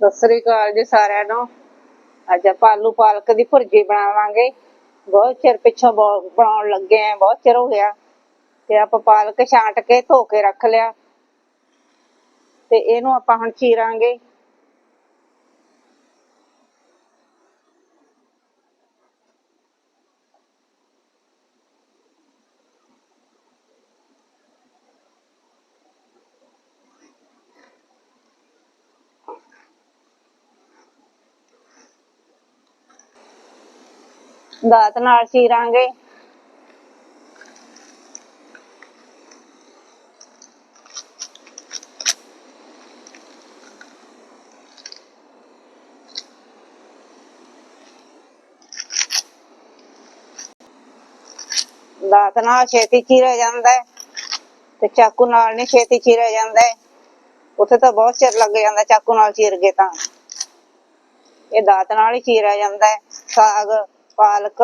ਸਤਿ ਸ੍ਰੀ ਅਕਾਲ ਜੀ ਸਾਰਿਆਂ ਨੂੰ। ਅੱਜ ਆਪਾਂ ਆਲੂ ਪਾਲਕ ਦੀ ਭੁਰਜੀ ਬਣਾਵਾਂਗੇ। ਬਹੁਤ ਚਿਰ ਪਿੱਛੋਂ ਬਹੁ- ਬਣਾਉਣ ਲੱਗੇ ਆ, ਬਹੁਤ ਚਿਰ ਹੋ ਗਿਆ। ਤੇ ਆਪਾਂ ਪਾਲਕ ਛਾਂਟ ਕੇ ਧੋ ਕੇ ਰੱਖ ਲਿਆ। ਤੇ ਇਹਨੂੰ ਆਪਾਂ ਹੁਣ ਚੀਰਾਂਗੇ। ਦਾਤ ਨਾਲ ਚੀਰਾਂਗੇ। ਦਾਤ ਨਾਲ ਛੇਤੀ ਚੀਰਿਆ ਜਾਂਦਾ ਹੈ ਤੇ ਚਾਕੂ ਨਾਲ ਨਹੀਂ ਛੇਤੀ ਚੀਰਿਆ ਜਾਂਦਾ ਹੈ। ਉੱਥੇ ਤਾਂ ਬਹੁਤ ਚਿਰ ਲੱਗ ਜਾਂਦਾ ਚਾਕੂ ਨਾਲ ਚੀਰ ਕੇ ਤਾਂ। ਇਹ ਦਾਤ ਨਾਲ ਹੀ ਚੀਰਿਆ ਜਾਂਦਾ ਹੈ। ਸਾਗ ਪਾਲਕ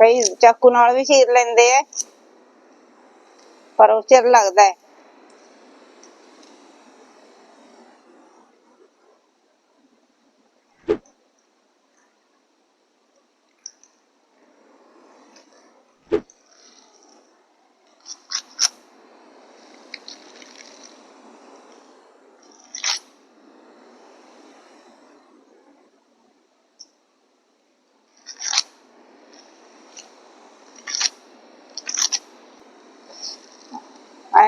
ਕਈ ਚਾਕੂ ਨਾਲ ਵੀ ਚੀਰ ਲੈਂਦੇ ਆ ਪਰ ਉਹ ਚਿਰ ਲੱਗਦਾ ਹੈ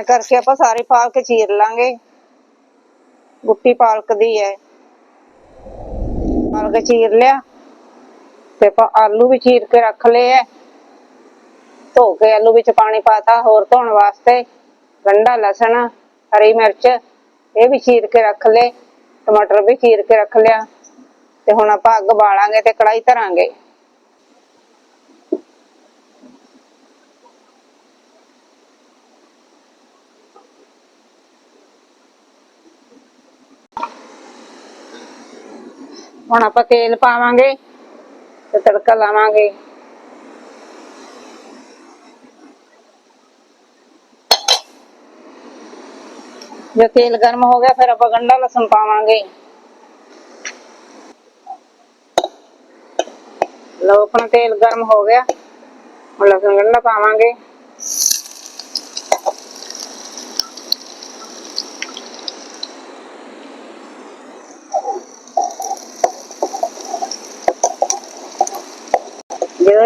ਐ ਕਰਕੇ ਆਪਾਂ ਸਾਰੀ ਪਾਲਕ ਚੀਰ ਲਾਂਗੇ। ਗੁੱਟੀ ਪਾਲਕ ਦੀ ਹੈ ਪਾਲਕ ਚੀਰ ਲਿਆ। ਤੇ ਆਪਾਂ ਆਲੂ ਵੀ ਚੀਰ ਕੇ ਰੱਖ ਲਏ ਐ। ਧੋ ਕੇ ਆਲੂ ਵਿੱਚ ਪਾਣੀ ਪਾਤਾ, ਹੋਰ ਧੋਣ ਵਾਸਤੇ ਗੰਢਾ, ਲਸਣ, ਹਰੀ ਮਿਰਚ ਇਹ ਵੀ ਚੀਰ ਕੇ ਰੱਖ ਲਏ। ਟਮਾਟਰ ਵੀ ਚੀਰ ਕੇ ਰੱਖ ਲਿਆ। ਤੇ ਹੁਣ ਆਪਾਂ ਅੱਗ ਬਾਲਾਂਗੇ ਤੇ ਕੜਾਈ ਧਰਾਂਗੇ। ਹੁਣ ਆਪਾਂ ਤੇਲ ਪਾਵਾਂਗੇ ਤੇ ਤੜਕਾ ਲਾਵਾਂਗੇ। ਜੇ ਤੇਲ ਗਰਮ ਹੋ ਗਿਆ, ਫਿਰ ਆਪਾਂ ਗੰਢਾ ਲਸਣ ਪਾਵਾਂਗੇ। ਲਓ ਆਪਣਾ ਤੇਲ ਗਰਮ ਹੋ ਗਿਆ, ਹੁਣ ਲਸਣ ਗੰਢਾ ਪਾਵਾਂਗੇ।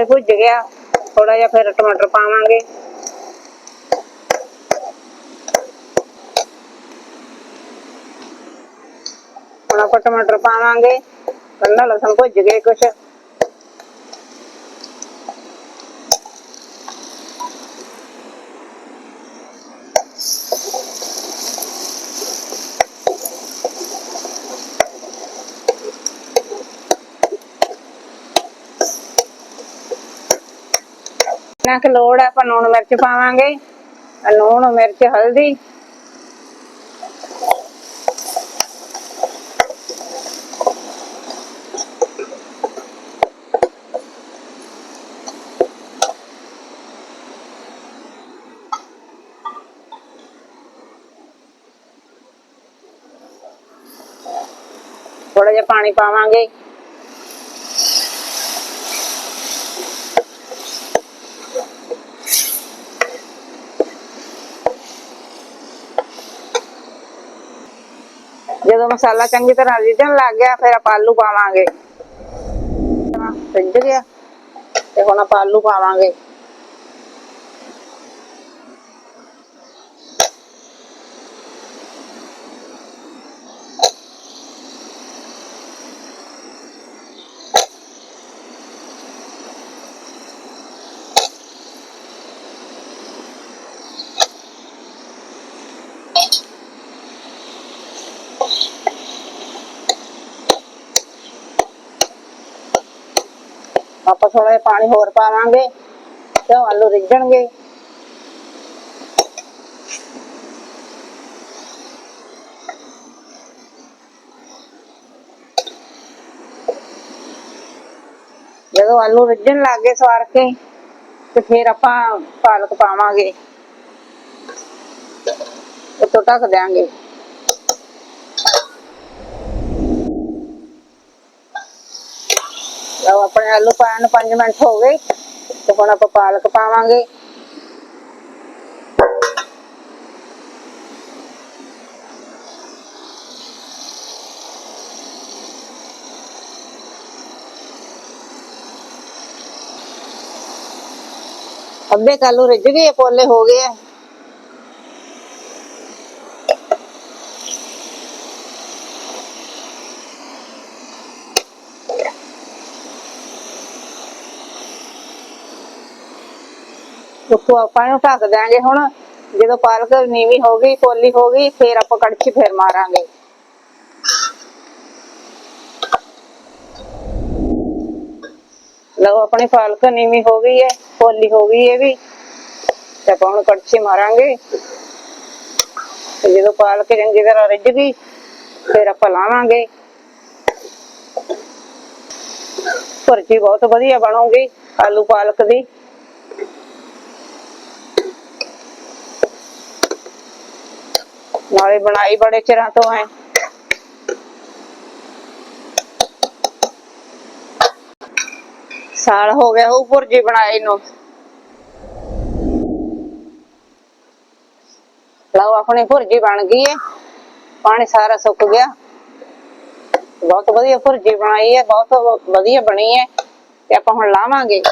ਜਦੋਂ ਭੁੱਜ ਗਿਆ। ਥੋੜਾ ਜਿਹਾ ਫਿਰ ਟਮਾਟਰ ਪਾਵਾਂਗੇ। ਹੁਣ ਆਪਾਂ ਟਮਾਟਰ ਪਾਵਾਂਗੇ। ਕੰਡਾ ਲਸਣ ਭੁੱਜ ਗਏ ਕੁਛ। ਨਾ ਕਿ ਲੋੜ ਹੈ ਆਪਾਂ ਲੂਣ ਮਿਰਚ ਪਾਵਾਂਗੇ। ਲੂਣ, ਮਿਰਚ, ਹਲਦੀ। ਥੋੜਾ ਜਿਹਾ ਪਾਣੀ ਪਾਵਾਂਗੇ। ਜਦੋਂ ਮਸਾਲਾ ਚੰਗੀ ਤਰ੍ਹਾਂ ਰਿੱਝਣ ਲੱਗ ਗਿਆ, ਫਿਰ ਆਪਾਂ ਆਲੂ ਪਾਵਾਂਗੇ। ਰਿੱਝ ਗਿਆ, ਤੇ ਹੁਣ ਆਪਾਂ ਆਲੂ ਪਾਵਾਂਗੇ। ਆਪਾਂ ਥੋੜਾ ਜਿਹਾ ਪਾਣੀ ਹੋਰ ਪਾਵਾਂਗੇ ਤੇ ਉਹ ਆਲੂ ਰਿੱਝਣਗੇ। ਜਦੋਂ ਆਲੂ ਰਿੱਝਣ ਲੱਗ ਗਏ ਸਵਾਰ ਕੇ, ਤੇ ਫਿਰ ਆਪਾਂ ਪਾਲਕ ਪਾਵਾਂਗੇ ਉਤੋਂ ਢੱਕ ਦਿਆਂਗੇ। ਲਓ ਆਪਣੇ ਆਲੂ ਪਾਣ ਨੂੰ 5 ਮਿੰਟ ਹੋ ਗਏ ਤੇ ਹੁਣ ਆਪਾਂ ਪਾਲਕ ਪਾਵਾਂਗੇ ਅੱਧੇ ਕੁ ਆਲੂ ਰਿੱਝ ਗਏ ਆ, ਪੋਲੇ ਹੋ ਗਏ ਆ ਆਪਾਂ ਨੂੰ ਢੱਕ ਦਿਆਂਗੇ ਹੁਣ। ਜਦੋਂ ਪਾਲਕ ਨੀਵੀਂ ਹੋ ਗਈ, ਕੋਲੀ ਹੋ ਗਈ, ਫੇਰ ਆਪਾਂ ਕੜਛੀ ਫੇਰ ਮਾਰਾਂਗੇ। ਲਓ ਆਪਣੀ ਪਾਲਕ ਨੀਵੀਂ ਹੋ ਗਈ ਹੈ ਪੋਲੀ ਹੋ ਗਈ ਹੈ ਵੀ। ਤੇ ਆਪਾਂ ਹੁਣ ਕੜਛੀ ਮਾਰਾਂਗੇ। ਤੇ ਜਦੋਂ ਪਾਲਕ ਚੰਗੀ ਤਰ੍ਹਾਂ ਰਿੱਝ ਗਈ, ਫੇਰ ਆਪਾਂ ਲਾਵਾਂਗੇ। ਭੁਰਜੀ ਬਹੁਤ ਵਧੀਆ ਬਣੂਗੀ ਆਲੂ ਪਾਲਕ ਦੀ। ਨਾਲੇ ਬਣਾਈ ਬੜੇ ਚਿਰਾਂ ਤੋਂ ਹੈ ਸਾਲ ਹੋ ਗਿਆ ਉਹ ਭੁਰਜੀ ਬਣਾਈ ਨੂੰ। ਲਓ, ਆਪਣੀ ਭੁਰਜੀ ਬਣ ਗਈ ਹੈ ਪਾਣੀ ਸਾਰਾ ਸੁੱਕ ਗਿਆ। ਬਹੁਤ ਵਧੀਆ ਭੁਰਜੀ ਬਣਾਈ ਹੈ ਬਹੁਤ ਵਧੀਆ ਬਣੀ ਹੈ ਤੇ ਆਪਾਂ ਹੁਣ ਲਾਵਾਂਗੇ।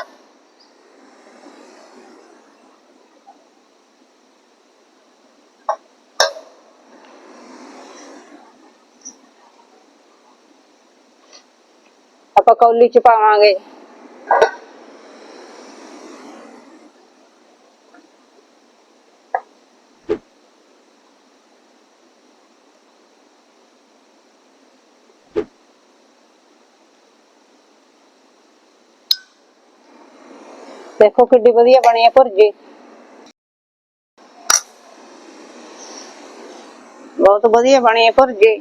ਆਪਾਂ ਕੌਲੀ ਚ ਪਾਵਾਂਗੇ। ਦੇਖੋ ਕਿੱਡੀ ਵਧੀਆ ਬਣੀ ਹੈ ਭੁਰਜੀ। ਬਹੁਤ ਵਧੀਆ ਬਣੀ ਹੈ ਭੁਰਜੀ।